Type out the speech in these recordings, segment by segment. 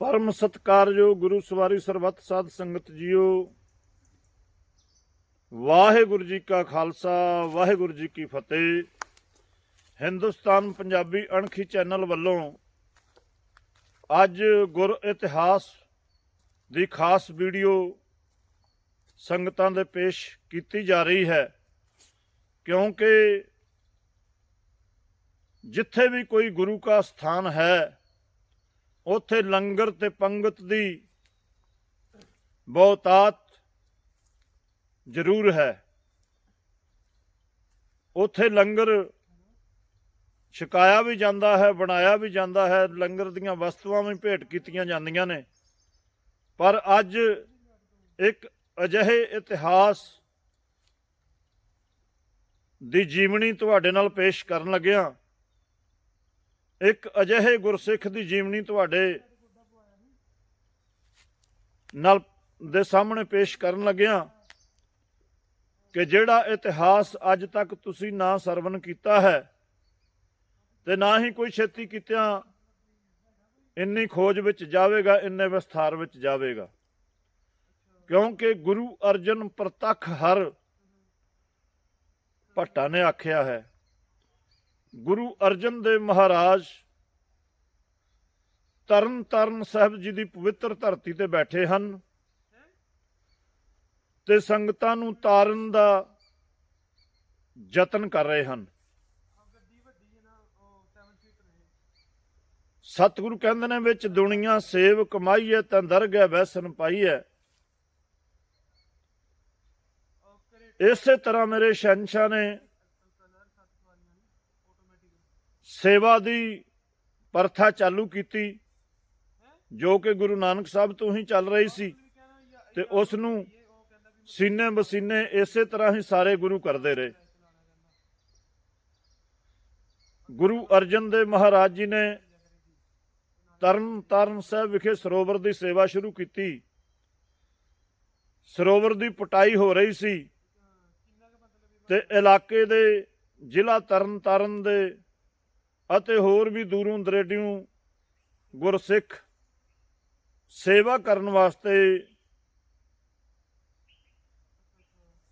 ਪਰਮ ਸਤਕਾਰਯੋਗ ਗੁਰੂ ਸਵਾਰੀ ਸਰਬੱਤ ਸਾਧ ਸੰਗਤ ਜੀਓ। ਵਾਹਿਗੁਰੂ ਜੀ ਕਾ ਖਾਲਸਾ, ਵਾਹਿਗੁਰੂ ਜੀ ਕੀ ਫਤਿਹ। ਹਿੰਦੁਸਤਾਨ ਪੰਜਾਬੀ ਅਣਖੀ ਚੈਨਲ ਵੱਲੋਂ ਅੱਜ ਗੁਰ ਇਤਿਹਾਸ ਦੀ ਖਾਸ ਵੀਡੀਓ ਸੰਗਤਾਂ ਦੇ ਪੇਸ਼ ਕੀਤੀ ਜਾ ਰਹੀ ਹੈ। ਕਿਉਂਕਿ ਜਿੱਥੇ ਵੀ ਕੋਈ ਗੁਰੂ ਕਾ ਸਥਾਨ ਹੈ ਉੱਥੇ ਲੰਗਰ ਤੇ ਪੰਗਤ ਦੀ ਬਹੁਤਾਤ ਜ਼ਰੂਰ ਹੈ। ਉੱਥੇ ਲੰਗਰ ਛਕਾਇਆ ਵੀ ਜਾਂਦਾ ਹੈ, ਬਣਾਇਆ ਵੀ ਜਾਂਦਾ ਹੈ, ਲੰਗਰ ਦੀਆਂ ਵਸਤੂਆਂ ਵੀ ਭੇਟ ਕੀਤੀਆਂ ਜਾਂਦੀਆਂ ਨੇ। ਪਰ ਅੱਜ ਇੱਕ ਅਜਿਹੇ ਇਤਿਹਾਸ ਦੀ ਜੀਵਨੀ ਤੁਹਾਡੇ ਨਾਲ ਪੇਸ਼ ਕਰਨ ਲੱਗਿਆ ਇੱਕ ਅਜਿਹੇ ਗੁਰਸਿੱਖ ਦੀ ਜੀਵਨੀ ਤੁਹਾਡੇ ਨਾਲ ਦੇ ਸਾਹਮਣੇ ਪੇਸ਼ ਕਰਨ ਲੱਗਿਆ ਕਿ ਜਿਹੜਾ ਇਤਿਹਾਸ ਅੱਜ ਤੱਕ ਤੁਸੀਂ ਨਾ ਸਰਵਨ ਕੀਤਾ ਹੈ ਤੇ ਨਾ ਹੀ ਕੋਈ ਛੇਤੀ ਕੀਤਿਆਂ ਇੰਨੀ ਖੋਜ ਵਿੱਚ ਜਾਵੇਗਾ, ਇੰਨੇ ਵਿਸਥਾਰ ਵਿੱਚ ਜਾਵੇਗਾ। ਕਿਉਂਕਿ ਗੁਰੂ ਅਰਜਨ ਪ੍ਰਤੱਖ ਹਰ ਭੱਟਾ ਨੇ ਆਖਿਆ ਹੈ ਗੁਰੂ ਅਰਜਨ ਦੇਵ ਮਹਾਰਾਜ ਤਰਨ ਤਰਨ ਸਾਹਿਬ ਜੀ ਦੀ ਪਵਿੱਤਰ ਧਰਤੀ ਤੇ ਬੈਠੇ ਹਨ ਤੇ ਸੰਗਤਾਂ ਨੂੰ ਤਾਰਨ ਦਾ ਯਤਨ ਕਰ ਰਹੇ ਹਨ। ਸਤਿਗੁਰੂ ਕਹਿੰਦੇ ਨੇ, ਵਿੱਚ ਦੁਨੀਆ ਸੇਵ ਕਮਾਈਏ ਤਾਂ ਦਰਗਹਿ ਵੈਸਨ ਪਾਈਏ ਇਸੇ ਤਰ੍ਹਾਂ ਮੇਰੇ ਸ਼ਹਿਨशाह ਨੇ ਸੇਵਾ ਦੀ ਪ੍ਰਥਾ ਚਾਲੂ ਕੀਤੀ, ਜੋ ਕਿ ਗੁਰੂ ਨਾਨਕ ਸਾਹਿਬ ਤੋਂ ਹੀ ਚੱਲ ਰਹੀ ਸੀ ਤੇ ਉਸ ਨੂੰ ਸੀਨੇ ਬਸੀਨੇ ਇਸੇ ਤਰ੍ਹਾਂ ਹੀ ਸਾਰੇ ਗੁਰੂ ਕਰਦੇ ਰਹੇ। ਗੁਰੂ ਅਰਜਨ ਦੇਵ ਮਹਾਰਾਜ ਜੀ ਨੇ ਤਰਨ ਤਾਰਨ ਸਾਹਿਬ ਵਿਖੇ ਸਰੋਵਰ ਦੀ ਸੇਵਾ ਸ਼ੁਰੂ ਕੀਤੀ। ਸਰੋਵਰ ਦੀ ਪਟਾਈ ਹੋ ਰਹੀ ਸੀ ਤੇ ਇਲਾਕੇ ਦੇ ਜ਼ਿਲ੍ਹਾ ਤਰਨ ਤਾਰਨ ਦੇ ਅਤੇ ਹੋਰ ਵੀ ਦੂਰੋਂ ਦਰੇਡਿਓਂ ਗੁਰਸਿੱਖ ਸੇਵਾ ਕਰਨ ਵਾਸਤੇ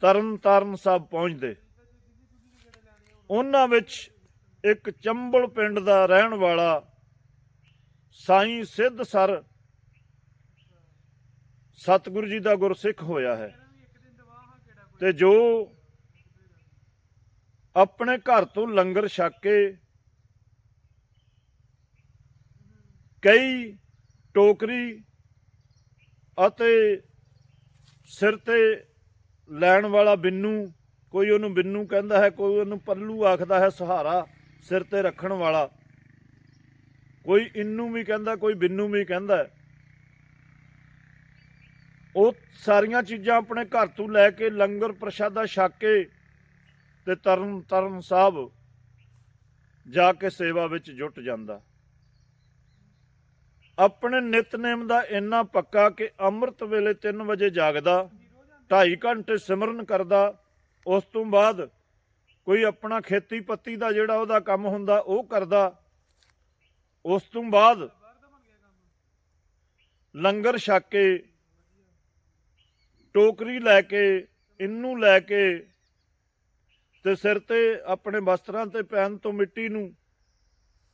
ਤਰਨ ਤਾਰਨ ਸਾਹਿਬ ਪਹੁੰਚਦੇ। ਉਹਨਾਂ ਵਿੱਚ ਇੱਕ ਚੰਬਲ ਪਿੰਡ ਦਾ ਰਹਿਣ ਵਾਲਾ ਸਾਈਂ ਸਿੱਧ ਸਰ ਸਤਿਗੁਰੂ ਜੀ ਦਾ ਗੁਰਸਿੱਖ ਹੋਇਆ ਹੈ ਤੇ ਜੋ ਆਪਣੇ ਘਰ ਤੋਂ ਲੰਗਰ ਛੱਕ ਕੇ ਕਈ ਟੋਕਰੀ ਅਤੇ ਸਿਰ ਤੇ ਲੈਣ ਵਾਲਾ ਬਿੰਨੂ, ਕੋਈ ਉਹਨੂੰ ਬਿੰਨੂ ਕਹਿੰਦਾ ਹੈ, ਕੋਈ ਉਹਨੂੰ ਪੱਲੂ ਆਖਦਾ ਹੈ, ਸਹਾਰਾ ਸਿਰ ਤੇ ਰੱਖਣ ਵਾਲਾ। ਕੋਈ ਇੰਨੂ ਵੀ ਕਹਿੰਦਾ, ਕੋਈ ਬਿੰਨੂ ਵੀ ਕਹਿੰਦਾ ਉਹ ਸਾਰੀਆਂ ਚੀਜ਼ਾਂ ਆਪਣੇ ਘਰ ਤੋਂ ਲੈ ਕੇ ਲੰਗਰ ਪ੍ਰਸ਼ਾਦਾ ਛਕ ਕੇ ਤੇ ਤਰਨ ਤਰਨ ਸਾਹਿਬ ਜਾ ਕੇ ਸੇਵਾ ਵਿੱਚ ਜੁਟ ਜਾਂਦਾ। ਆਪਣੇ ਨਿਤਨੇਮ ਦਾ ਇੰਨਾ ਪੱਕਾ ਕਿ ਅੰਮ੍ਰਿਤ ਵੇਲੇ 3 ਵਜੇ ਜਾਗਦਾ 2.5 ਘੰਟੇ ਸਿਮਰਨ ਕਰਦਾ, ਉਸ ਤੋਂ ਬਾਅਦ ਕੋਈ ਆਪਣਾ ਖੇਤੀ ਪੱਤੀ ਦਾ ਜਿਹੜਾ ਉਹਦਾ ਕੰਮ ਹੁੰਦਾ ਉਹ ਕਰਦਾ। ਉਸ ਤੋਂ ਬਾਅਦ ਲੰਗਰ ਛਕ ਕੇ, ਟੋਕਰੀ ਲੈ ਕੇ ਇਹਨੂੰ ਲੈ ਕੇ ਤੇ ਸਿਰ ਤੇ ਆਪਣੇ ਵਸਤਰਾਂ ਤੇ ਪੈਣ ਤੋਂ ਮਿੱਟੀ ਨੂੰ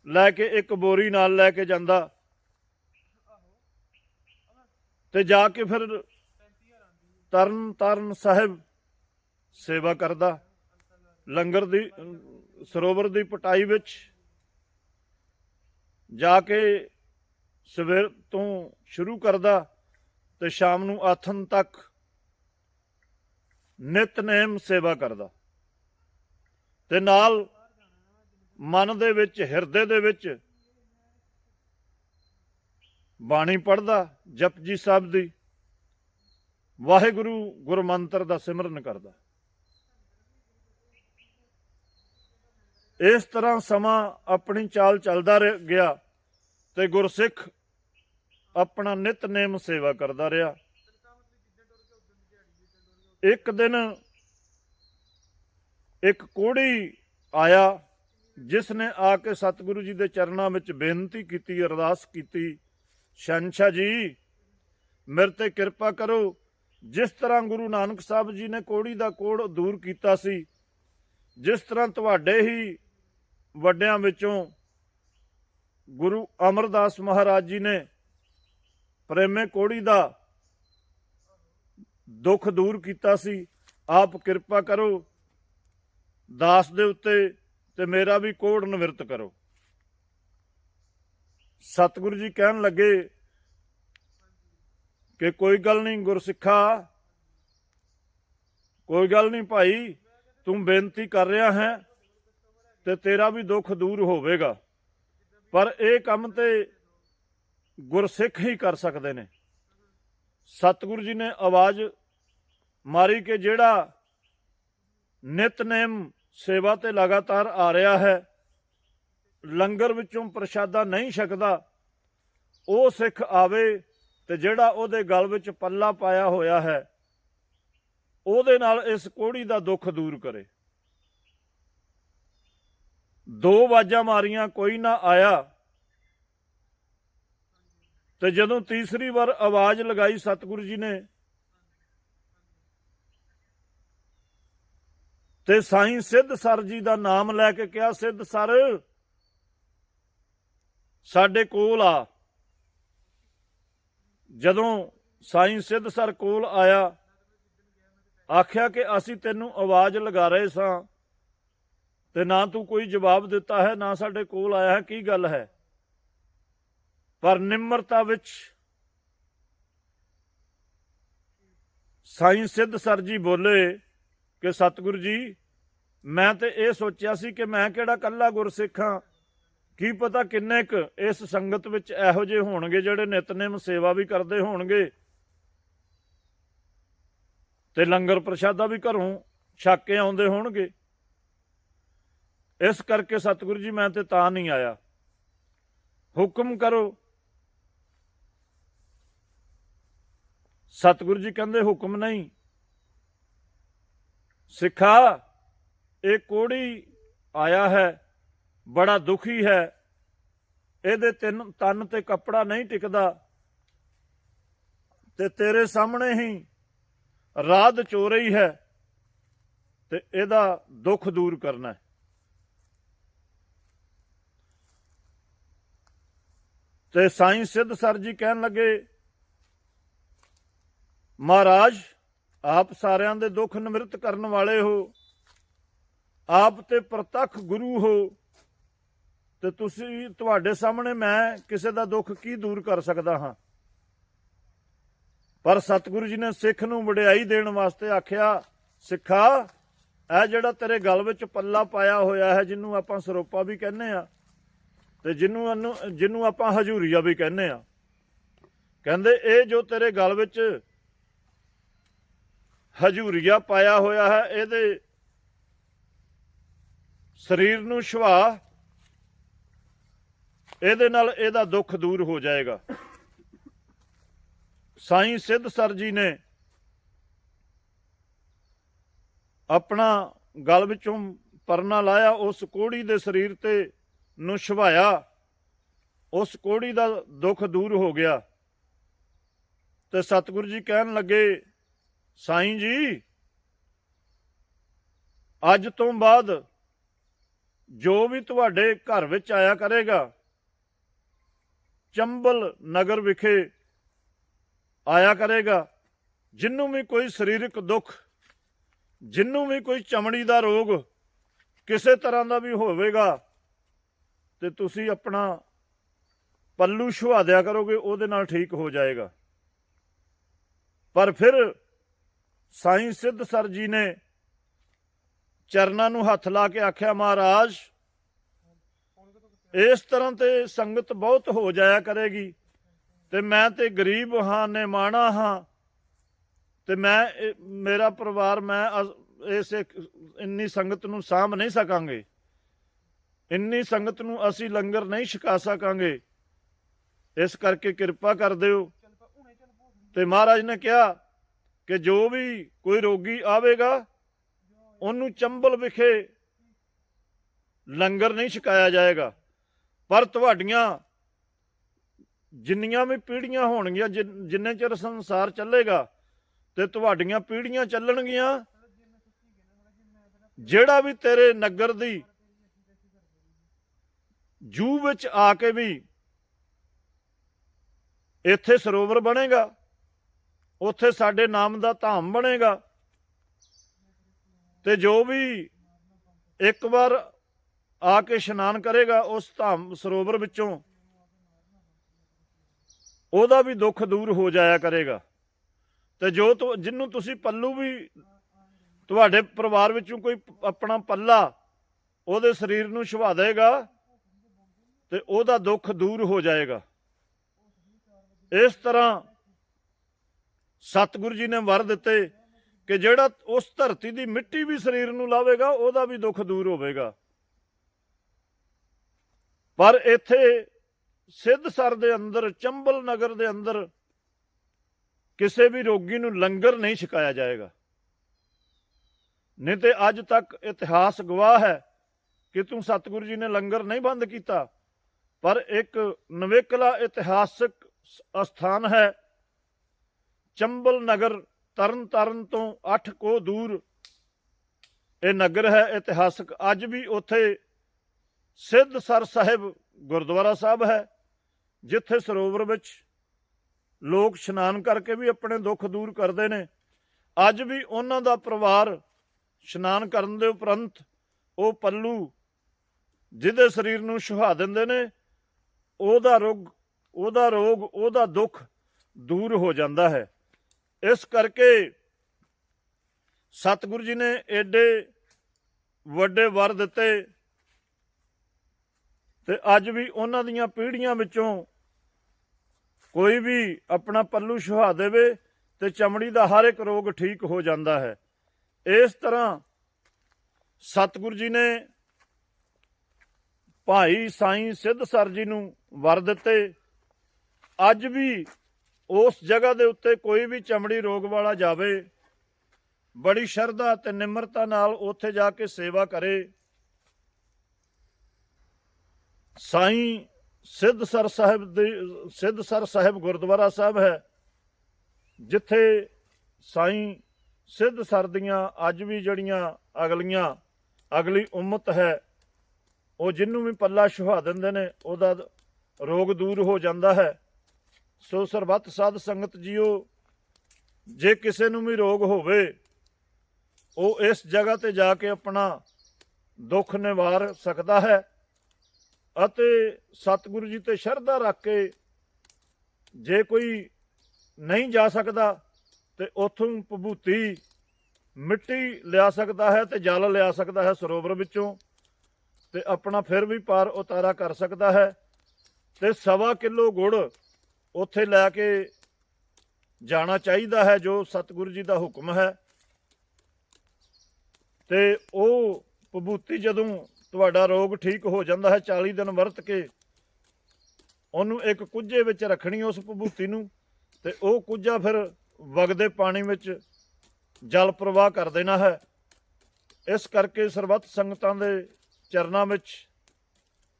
ਲੈ ਕੇ ਇੱਕ ਬੋਰੀ ਨਾਲ ਲੈ ਕੇ ਜਾਂਦਾ। ਤੇ ਜਾ ਕੇ ਫਿਰ ਤਰਨ ਤਰਨ ਸਾਹਿਬ ਸੇਵਾ ਕਰਦਾ। ਲੰਗਰ ਦੀ, ਸਰੋਵਰ ਦੀ ਪਟਾਈ ਵਿੱਚ ਜਾ ਕੇ ਸਵੇਰ ਤੋਂ ਸ਼ੁਰੂ ਕਰਦਾ ਤੇ ਸ਼ਾਮ ਨੂੰ ਆਥਨ ਤੱਕ ਨਿਤਨੇਮ ਸੇਵਾ ਕਰਦਾ। ਤੇ ਨਾਲ ਮਨ ਦੇ ਵਿੱਚ, ਹਿਰਦੇ ਦੇ ਵਿੱਚ ਬਾਣੀ ਪੜਦਾ ਜਪਜੀ ਸਾਹਿਬ ਦੀ। ਵਾਹਿਗੁਰੂ ਗੁਰਮੰਤਰ ਦਾ ਸਿਮਰਨ ਕਰਦਾ। ਇਸ ਤਰ੍ਹਾਂ ਸਮਾਂ ਆਪਣੀ ਚਾਲ ਚੱਲਦਾ ਰਹਿ ਗਿਆ ਤੇ ਗੁਰਸਿੱਖ ਆਪਣਾ ਨਿਤਨੇਮ ਸੇਵਾ ਕਰਦਾ ਰਿਹਾ। ਇੱਕ ਦਿਨ ਇੱਕ ਕੋੜੀ ਆਇਆ, ਜਿਸ ਨੇ ਆ ਕੇ ਸਤਿਗੁਰੂ ਜੀ ਦੇ ਚਰਨਾਂ ਵਿੱਚ ਬੇਨਤੀ ਕੀਤੀ, ਅਰਦਾਸ ਕੀਤੀ। ਸ਼ਨਸ਼ਾ ਜੀ, ਮੇਰੇ ਤੇ ਕਿਰਪਾ ਕਰੋ, ਜਿਸ ਤਰ੍ਹਾਂ ਗੁਰੂ ਨਾਨਕ ਸਾਹਿਬ ਜੀ ਨੇ ਕੋੜੀ ਦਾ ਕੋੜ ਦੂਰ ਕੀਤਾ ਸੀ, ਜਿਸ ਤਰ੍ਹਾਂ ਤੁਹਾਡੇ ਹੀ ਵੱਡਿਆਂ ਵਿੱਚੋਂ ਗੁਰੂ ਅਮਰਦਾਸ ਮਹਾਰਾਜ ਜੀ ਨੇ ਪ੍ਰੇਮੇ ਕੋੜੀ ਦਾ ਦੁੱਖ ਦੂਰ ਕੀਤਾ ਸੀ, ਆਪ ਕਿਰਪਾ ਕਰੋ, ਦਾਸ ਦੇ ਉੱਤੇ ਤੇ ਮੇਰਾ ਵੀ ਕੋੜ ਨਿਵਰਤ ਕਰੋ। ਸਤਿਗੁਰੂ ਜੀ ਕਹਿਣ ਲੱਗੇ ਕਿ ਕੋਈ ਗੱਲ ਨਹੀਂ ਗੁਰਸਿੱਖਾ, ਕੋਈ ਗੱਲ ਨਹੀਂ ਭਾਈ, ਤੂੰ ਬੇਨਤੀ ਕਰ ਰਿਹਾ ਹੈ ਤੇ ਤੇਰਾ ਵੀ ਦੁੱਖ ਦੂਰ ਹੋਵੇਗਾ। ਪਰ ਇਹ ਕੰਮ ਤੇ ਗੁਰਸਿੱਖ ਹੀ ਕਰ ਸਕਦੇ ਨੇ। ਸਤਿਗੁਰੂ ਜੀ ਨੇ ਆਵਾਜ਼ ਮਾਰੀ ਕਿ ਜਿਹੜਾ ਨਿਤਨੇਮ ਸੇਵਾ ਤੇ ਲਗਾਤਾਰ ਆ ਰਿਹਾ ਹੈ ਲੰਗਰ ਵਿੱਚੋਂ ਪ੍ਰਸ਼ਾਦਾ ਨਹੀਂ ਛਕਦਾ, ਉਹ ਸਿੱਖ ਆਵੇ ਤੇ ਜਿਹੜਾ ਉਹਦੇ ਗਲ ਵਿੱਚ ਪੱਲਾ ਪਾਇਆ ਹੋਇਆ ਹੈ, ਉਹਦੇ ਨਾਲ ਇਸ ਕੋੜੀ ਦਾ ਦੁੱਖ ਦੂਰ ਕਰੇ। ਦੋ ਵਾਜਾਂ ਮਾਰੀਆਂ, ਕੋਈ ਨਾ ਆਇਆ। ਤੇ ਜਦੋਂ ਤੀਸਰੀ ਵਾਰ ਆਵਾਜ਼ ਲਗਾਈ ਸਤਿਗੁਰੂ ਜੀ ਨੇ, ਤੇ ਸਾਈਂ ਸਿੱਧ ਸਰ ਜੀ ਦਾ ਨਾਮ ਲੈ ਕੇ ਕਿਹਾ, ਸਿੱਧ ਸਰ ਸਾਡੇ ਕੋਲ ਆ। ਜਦੋਂ ਸਾਈਂ ਸਿੱਧ ਸਰ ਕੋਲ ਆਇਆ, ਆਖਿਆ ਕਿ ਅਸੀਂ ਤੈਨੂੰ ਆਵਾਜ਼ ਲਗਾ ਰਹੇ ਸਾਂ ਤੇ ਨਾ ਤੂੰ ਕੋਈ ਜਵਾਬ ਦਿੱਤਾ ਹੈ, ਨਾ ਸਾਡੇ ਕੋਲ ਆਇਆ ਹੈ, ਕੀ ਗੱਲ ਹੈ? ਪਰ ਨਿਮਰਤਾ ਵਿੱਚ ਸਾਈਂ ਸਿੱਧ ਸਰ ਜੀ ਬੋਲੇ ਕਿ ਸਤਿਗੁਰੂ ਜੀ, ਮੈਂ ਤੇ ਇਹ ਸੋਚਿਆ ਸੀ ਕਿ ਮੈਂ ਕਿਹੜਾ ਕੱਲਾ ਗੁਰਸਿੱਖ ਹਾਂ। ਕੀ ਪਤਾ ਕਿੰਨੇ ਕੁ ਇਸ ਸੰਗਤ ਵਿੱਚ ਇਹੋ ਜਿਹੇ ਹੋਣਗੇ ਜਿਹੜੇ ਨਿਤਨੇਮ ਸੇਵਾ ਵੀ ਕਰਦੇ ਹੋਣਗੇ ਤੇ ਲੰਗਰ ਪ੍ਰਸ਼ਾਦਾ ਵੀ ਘਰੋਂ ਛੱਕ ਕੇ ਆਉਂਦੇ ਹੋਣਗੇ। ਇਸ ਕਰਕੇ ਸਤਿਗੁਰੂ ਜੀ, ਮੈਂ ਤੇ ਤਾਂ ਨਹੀਂ ਆਇਆ। ਹੁਕਮ ਕਰੋ। ਸਤਿਗੁਰੂ ਜੀ ਕਹਿੰਦੇ ਹੁਕਮ ਨਹੀਂ। ਸਿੱਖਾ, ਇਹ ਕੋੜੀ ਆਇਆ ਹੈ। ਬੜਾ ਦੁਖੀ ਹੈ। ਇਹਦੇ ਤਿੰਨ ਤਨ ਤੇ ਕੱਪੜਾ ਨਹੀਂ ਟਿਕਦਾ। ਤੇ ਤੇਰੇ ਸਾਹਮਣੇ ਹੀ ਰਾਤ ਚੋ ਰਹੀ ਹੈ ਤੇ ਇਹਦਾ ਦੁੱਖ ਦੂਰ ਕਰਨਾ ਹੈ। ਤੇ ਸਾਈਂ ਸਿੱਧ ਸਰ ਜੀ ਕਹਿਣ ਲੱਗੇ, ਮਹਾਰਾਜ, ਆਪ ਸਾਰਿਆਂ ਦੇ ਦੁੱਖ ਨਿਮਰਤ ਕਰਨ ਵਾਲੇ ਹੋ। ਆਪ ਤੇ ਪ੍ਰਤੱਖ ਗੁਰੂ ਹੋ। ਤੇ ਤੁਸੀਂ, ਤੁਹਾਡੇ ਸਾਹਮਣੇ ਮੈਂ ਕਿਸੇ ਦਾ ਦੁੱਖ ਕੀ ਦੂਰ ਕਰ ਸਕਦਾ ਹਾਂ? ਪਰ ਸਤਿਗੁਰੂ ਜੀ ਨੇ ਸਿੱਖ ਨੂੰ ਵਡਿਆਈ ਦੇਣ ਵਾਸਤੇ ਆਖਿਆ, ਸਿੱਖਾ, ਇਹ ਜਿਹੜਾ ਤੇਰੇ ਗਲ ਵਿੱਚ ਪੱਲਾ ਪਾਇਆ ਹੋਇਆ ਹੈ, ਜਿਹਨੂੰ ਆਪਾਂ ਸਰੋਪਾ ਵੀ ਕਹਿੰਦੇ ਆ ਤੇ ਜਿਹਨੂੰ ਇਹਨੂੰ- ਜਿਹਨੂੰ ਆਪਾਂ ਹਜੂਰੀਆ ਵੀ ਕਹਿੰਦੇ ਆ ਕਹਿੰਦੇ, ਇਹ ਜੋ ਤੇਰੇ ਗਲ ਵਿੱਚ ਹਜੂਰੀਆ ਪਾਇਆ ਹੋਇਆ ਹੈ, ਇਹਦੇ ਸਰੀਰ ਨੂੰ ਛੁਆ ਇਹਦੇ ਨਾਲ ਇਹਦਾ ਦੁੱਖ ਦੂਰ ਹੋ ਜਾਏਗਾ। ਸਾਈਂ ਸਿੱਧ ਸਰ ਜੀ ਨੇ ਆਪਣਾ ਗਲ ਵਿੱਚੋਂ ਪਰਨਾ ਲਾਇਆ, ਉਸ ਕੋੜੀ ਦੇ ਸਰੀਰ ਤੇ ਨੂੰ ਛਵਾਇਆ ਉਸ ਕੋੜੀ ਦਾ ਦੁੱਖ ਦੂਰ ਹੋ ਗਿਆ। ਤੇ ਸਤਿਗੁਰੂ ਜੀ ਕਹਿਣ ਲੱਗੇ, ਸਾਈਂ ਜੀ, ਅੱਜ ਤੋਂ ਬਾਅਦ ਜੋ ਵੀ ਤੁਹਾਡੇ ਘਰ ਵਿੱਚ ਆਇਆ ਕਰੇਗਾ ਚੰਬਲ ਨਗਰ ਵਿਖੇ ਆਇਆ ਕਰੇਗਾ, ਜਿੰਨੂੰ ਵੀ ਕੋਈ ਸਰੀਰਕ ਦੁੱਖ, ਜਿੰਨੂੰ ਵੀ ਕੋਈ ਚਮੜੀ ਦਾ ਰੋਗ ਕਿਸੇ ਤਰ੍ਹਾਂ ਦਾ ਵੀ ਹੋਵੇਗਾ, ਤੇ ਤੁਸੀਂ ਆਪਣਾ ਪੱਲੂ ਛੁਆ ਦਿਆ ਕਰੋਗੇ, ਉਹਦੇ ਨਾਲ ਠੀਕ ਹੋ ਜਾਏਗਾ। ਪਰ ਫਿਰ ਸਾਈਂ ਸਿੱਧ ਸਰ ਜੀ ਨੇ ਚਰਨਾਂ ਨੂੰ ਹੱਥ ਲਾ ਕੇ ਆਖਿਆ, ਮਹਾਰਾਜ ਇਸ ਤਰ੍ਹਾਂ ਤੇ ਸੰਗਤ ਬਹੁਤ ਹੋ ਜਾਇਆ ਕਰੇਗੀ। ਤੇ ਮੈਂ ਤੇ ਗਰੀਬ ਹਾਂ, ਨਿਮਾਣਾ ਹਾਂ। ਤੇ ਮੈਂ ਮੇਰਾ ਪਰਿਵਾਰ, ਮੈਂ ਅਸ- ਇਸ ਇੰਨੀ ਸੰਗਤ ਨੂੰ ਸਾਂਭ ਨਹੀਂ ਸਕਾਂਗੇ। ਇੰਨੀ ਸੰਗਤ ਨੂੰ ਅਸੀਂ ਲੰਗਰ ਨਹੀਂ ਛਕਾ ਸਕਾਂਗੇ। ਇਸ ਕਰਕੇ ਕਿਰਪਾ ਕਰ ਦਿਓ। ਤੇ ਮਹਾਰਾਜ ਨੇ ਕਿਹਾ ਕਿ ਜੋ ਵੀ ਕੋਈ ਰੋਗੀ ਆਵੇਗਾ, ਉਹਨੂੰ ਚੰਬਲ ਵਿਖੇ ਲੰਗਰ ਨਹੀਂ ਛਕਾਇਆ ਜਾਏਗਾ। ਪਰ ਤੁਹਾਡੀਆਂ ਜਿੰਨੀਆਂ ਵੀ ਪੀੜ੍ਹੀਆਂ ਹੋਣਗੀਆਂ ਜਿਨ- ਜਿੰਨੇ ਚਿਰ ਸੰਸਾਰ ਚੱਲੇਗਾ ਤੇ ਤੁਹਾਡੀਆਂ ਪੀੜ੍ਹੀਆਂ ਚੱਲਣਗੀਆਂ, ਜਿਹੜਾ ਵੀ ਤੇਰੇ ਨਗਰ ਦੀ ਜੂ ਵਿੱਚ ਆ ਕੇ ਵੀ ਇੱਥੇ ਸਰੋਵਰ ਬਣੇਗਾ, ਉੱਥੇ ਸਾਡੇ ਨਾਮ ਦਾ ਧਾਮ ਬਣੇਗਾ ਤੇ ਜੋ ਵੀ ਇੱਕ ਵਾਰ ਆ ਕੇ ਇਸ਼ਨਾਨ ਕਰੇਗਾ ਉਸ ਧਾਮ ਸਰੋਵਰ ਵਿੱਚੋਂ, ਉਹਦਾ ਵੀ ਦੁੱਖ ਦੂਰ ਹੋ ਜਾਇਆ ਕਰੇਗਾ। ਤੇ ਜੋ ਤੁ- ਜਿਹਨੂੰ ਤੁਸੀਂ ਪੱਲੂ ਵੀ, ਤੁਹਾਡੇ ਪਰਿਵਾਰ ਵਿੱਚੋਂ ਕੋਈ ਆਪਣਾ ਪੱਲਾ ਉਹਦੇ ਸਰੀਰ ਨੂੰ ਛੁਆ ਦੇਗਾ, ਤੇ ਉਹਦਾ ਦੁੱਖ ਦੂਰ ਹੋ ਜਾਏਗਾ। ਇਸ ਤਰ੍ਹਾਂ ਸਤਿਗੁਰੂ ਜੀ ਨੇ ਵਰ ਦਿੱਤੇ ਕਿ ਜਿਹੜਾ ਉਸ ਧਰਤੀ ਦੀ ਮਿੱਟੀ ਵੀ ਸਰੀਰ ਨੂੰ ਲਾਵੇਗਾ, ਉਹਦਾ ਵੀ ਦੁੱਖ ਦੂਰ ਹੋਵੇਗਾ। ਪਰ ਇੱਥੇ ਸਿੱਧਸਰ ਦੇ ਅੰਦਰ, ਚੰਬਲ ਨਗਰ ਦੇ ਅੰਦਰ ਕਿਸੇ ਵੀ ਰੋਗੀ ਨੂੰ ਲੰਗਰ ਨਹੀਂ ਛਕਾਇਆ ਜਾਏਗਾ। ਨਹੀਂ ਤੇ ਅੱਜ ਤੱਕ ਇਤਿਹਾਸ ਗਵਾਹ ਹੈ ਕਿ ਤੂੰ ਸਤਿਗੁਰੂ ਜੀ ਨੇ ਲੰਗਰ ਨਹੀਂ ਬੰਦ ਕੀਤਾ, ਪਰ ਇੱਕ ਨਵੇਕਲਾ ਇਤਿਹਾਸਕ ਸ- ਸਥਾਨ ਹੈ। ਚੰਬਲ ਨਗਰ ਤਰਨ ਤਾਰਨ ਤੋਂ 8 ਕੋ ਦੂਰ ਇਹ ਨਗਰ ਹੈ ਇਤਿਹਾਸਕ। ਅੱਜ ਵੀ ਉੱਥੇ ਸਿੱਧ ਸਰ ਸਾਹਿਬ ਗੁਰਦੁਆਰਾ ਸਾਹਿਬ ਹੈ, ਜਿੱਥੇ ਸਰੋਵਰ ਵਿੱਚ ਲੋਕ ਇਸ਼ਨਾਨ ਕਰਕੇ ਵੀ ਆਪਣੇ ਦੁੱਖ ਦੂਰ ਕਰਦੇ ਨੇ। ਅੱਜ ਵੀ ਉਹਨਾਂ ਦਾ ਪਰਿਵਾਰ ਇਸ਼ਨਾਨ ਕਰਨ ਦੇ ਉਪਰੰਤ ਉਹ ਪੱਲੂ ਜਿਹਦੇ ਸਰੀਰ ਨੂੰ ਸੁਹਾ ਦਿੰਦੇ ਨੇ, ਉਹਦਾ ਰੋਗ ਉਹਦਾ ਰੋਗ, ਉਹਦਾ ਦੁੱਖ ਦੂਰ ਹੋ ਜਾਂਦਾ ਹੈ। ਇਸ ਕਰਕੇ ਸਤਿਗੁਰੂ ਜੀ ਨੇ ਏਡੇ ਵੱਡੇ ਵਰ ਦਿੱਤੇ ਤੇ ਅੱਜ ਵੀ ਉਹਨਾਂ ਦੀਆਂ ਪੀੜ੍ਹੀਆਂ ਵਿੱਚੋਂ ਕੋਈ ਵੀ ਆਪਣਾ ਪੱਲੂ ਸੁਹਾ ਦੇਵੇ ਤੇ ਚਮੜੀ ਦਾ ਹਰ ਇੱਕ ਰੋਗ ਠੀਕ ਹੋ ਜਾਂਦਾ ਹੈ। ਇਸ ਤਰ੍ਹਾਂ ਸਤਿਗੁਰੂ ਜੀ ਨੇ ਭਾਈ ਸਾਈਂ ਸਿੱਧ ਸਰ ਜੀ ਨੂੰ ਵਰ ਦਿੱਤੇ। ਅੱਜ ਵੀ ਉਸ ਜਗ੍ਹਾ ਦੇ ਉੱਤੇ ਕੋਈ ਵੀ ਚਮੜੀ ਰੋਗ ਵਾਲਾ ਜਾਵੇ, ਬੜੀ ਸ਼ਰਧਾ ਤੇ ਨਿਮਰਤਾ ਨਾਲ ਉੱਥੇ ਜਾ ਕੇ ਸੇਵਾ ਕਰੇ। ਸਾਈਂ ਸਿੱਧਸਰ ਸਾਹਿਬ ਦੇ ਸਿੱਧਸਰ ਸਾਹਿਬ ਗੁਰਦੁਆਰਾ ਸਾਹਿਬ ਹੈ, ਜਿੱਥੇ ਸਾਈਂ ਸਿੱਧਸਰ ਦੀਆਂ ਅੱਜ ਵੀ ਜਿਹੜੀਆਂ ਅਗਲੀਆਂ, ਅਗਲੀ ਉਮਤ ਹੈ, ਉਹ ਜਿੰਨੂੰ ਵੀ ਪੱਲਾ ਛੁਹਾ ਦਿੰਦੇ ਨੇ, ਉਹਦਾ ਰੋਗ ਦੂਰ ਹੋ ਜਾਂਦਾ ਹੈ। ਸੋ ਸਰਬੱਤ ਸਾਧ ਸੰਗਤ ਜੀਓ, ਜੇ ਕਿਸੇ ਨੂੰ ਵੀ ਰੋਗ ਹੋਵੇ, ਉਹ ਇਸ ਜਗ੍ਹਾ ਤੇ ਜਾ ਕੇ ਆਪਣਾ ਦੁੱਖ ਨਿਵਾਰ ਸਕਦਾ ਹੈ। ਅਤੇ ਸਤਿਗੁਰੂ ਜੀ ਤੇ ਸ਼ਰਧਾ ਰੱਖ ਕੇ ਜੇ ਕੋਈ ਨਹੀਂ ਜਾ ਸਕਦਾ ਤੇ ਉਥੋਂ ਭਭੂਤੀ ਮਿੱਟੀ ਲਿਆ ਸਕਦਾ ਹੈ ਤੇ ਜਲ ਲਿਆ ਸਕਦਾ ਹੈ ਸਰੋਵਰ ਵਿੱਚੋਂ ਤੇ ਆਪਣਾ ਫਿਰ ਵੀ ਪਾਰ ਉਤਾਰਾ ਕਰ ਸਕਦਾ ਹੈ ਤੇ ਸਵਾ ਕਿਲੋ ਗੁੜ ਉੱਥੇ ਲੈ ਕੇ ਜਾਣਾ ਚਾਹੀਦਾ ਹੈ ਜੋ ਸਤਿਗੁਰੂ ਜੀ ਦਾ ਹੁਕਮ ਹੈ। ਤੇ ਉਹ ਭਭੂਤੀ ਜਦੋਂ ਤੁਹਾਡਾ ਰੋਗ ਠੀਕ ਹੋ ਜਾਂਦਾ ਹੈ 40 ਦਿਨ ਵਰਤ ਕੇ ਉਹਨੂੰ ਇੱਕ ਕੁੱਜੇ ਵਿੱਚ ਰੱਖਣੀ ਉਸ ਭਭੂਤੀ ਨੂੰ ਤੇ ਉਹ ਕੁੱਜਾ ਫਿਰ ਵਗਦੇ ਪਾਣੀ ਵਿੱਚ ਜਲ ਪ੍ਰਵਾਹ ਕਰ ਦੇਣਾ ਹੈ। ਇਸ ਕਰਕੇ ਸਰਬੱਤ ਸੰਗਤਾਂ ਦੇ ਚਰਨਾਂ ਵਿੱਚ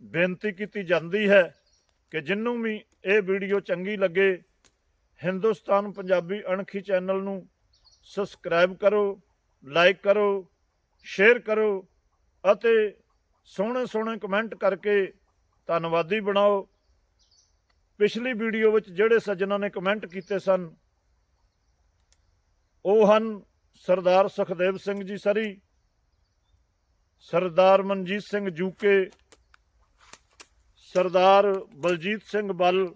ਬੇਨਤੀ ਕੀਤੀ ਜਾਂਦੀ ਹੈ ਕਿ ਜਿੰਨੂੰ ਵੀ ਇਹ ਵੀਡੀਓ ਚੰਗੀ ਲੱਗੇ, ਹਿੰਦੁਸਤਾਨ ਪੰਜਾਬੀ ਅਣਖੀ ਚੈਨਲ ਨੂੰ ਸਬਸਕ੍ਰਾਈਬ ਕਰੋ, ਲਾਈਕ ਕਰੋ, ਸ਼ੇਅਰ ਕਰੋ ਅਤੇ ਸੋਹਣੇ ਸੋਹਣੇ ਕਮੈਂਟ ਕਰਕੇ ਧੰਨਵਾਦੀ ਬਣਾਓ। ਪਿਛਲੀ ਵੀਡੀਓ ਵਿੱਚ ਜਿਹੜੇ ਸੱਜਣਾ ਨੇ ਕਮੈਂਟ ਕੀਤੇ ਸਨ, ਉਹ ਹਨ ਸਰਦਾਰ ਸੁਖਦੇਵ ਸਿੰਘ ਜੀ ਸਰੀ, ਸਰਦਾਰ ਮਨਜੀਤ ਸਿੰਘ ਜੂਕੇ ਸਰਦਾਰ ਬਲਜੀਤ ਸਿੰਘ ਬੱਲ,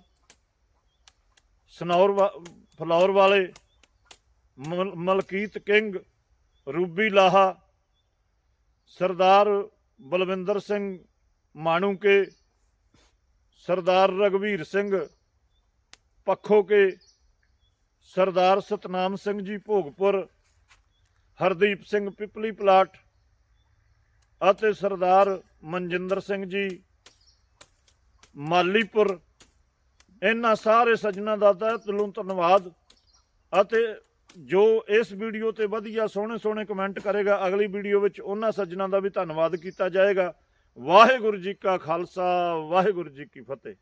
ਸਨੌਰ ਫਲੌਰ ਵਾਲੇ, ਮਲ- ਮਲਕੀਤ ਕਿੰਗ, ਰੂਬੀ ਲਾਹਾ, ਸਰਦਾਰ ਬਲਵਿੰਦਰ ਸਿੰਘ ਮਾਣੂਕੇ, ਸਰਦਾਰ ਰਗਵੀਰ ਸਿੰਘ ਪੱਖੋ ਕੇ ਸਰਦਾਰ ਸਤਨਾਮ ਸਿੰਘ ਜੀ ਭੋਗਪੁਰ, ਹਰਦੀਪ ਸਿੰਘ ਪਿਪਲੀ ਪਲਾਟ ਅਤੇ ਸਰਦਾਰ ਮਨਜਿੰਦਰ ਸਿੰਘ ਜੀ ਮਾਲੀਪੁਰ। ਇਹਨਾਂ ਸਾਰੇ ਸੱਜਣਾ ਦਾ ਤਹਿ ਦਿਲੋਂ ਧੰਨਵਾਦ ਅਤੇ ਜੋ ਇਸ ਵੀਡੀਓ ਤੇ ਵਧੀਆ ਸੋਹਣੇ ਸੋਹਣੇ ਕਮੈਂਟ ਕਰੇਗਾ, ਅਗਲੀ ਵੀਡੀਓ ਵਿੱਚ ਉਹਨਾਂ ਸੱਜਣਾ ਦਾ ਵੀ ਧੰਨਵਾਦ ਕੀਤਾ ਜਾਏਗਾ। ਵਾਹਿਗੁਰੂ ਜੀ ਕਾ ਖਾਲਸਾ, ਵਾਹਿਗੁਰੂ ਜੀ ਕੀ ਫਤਿਹ।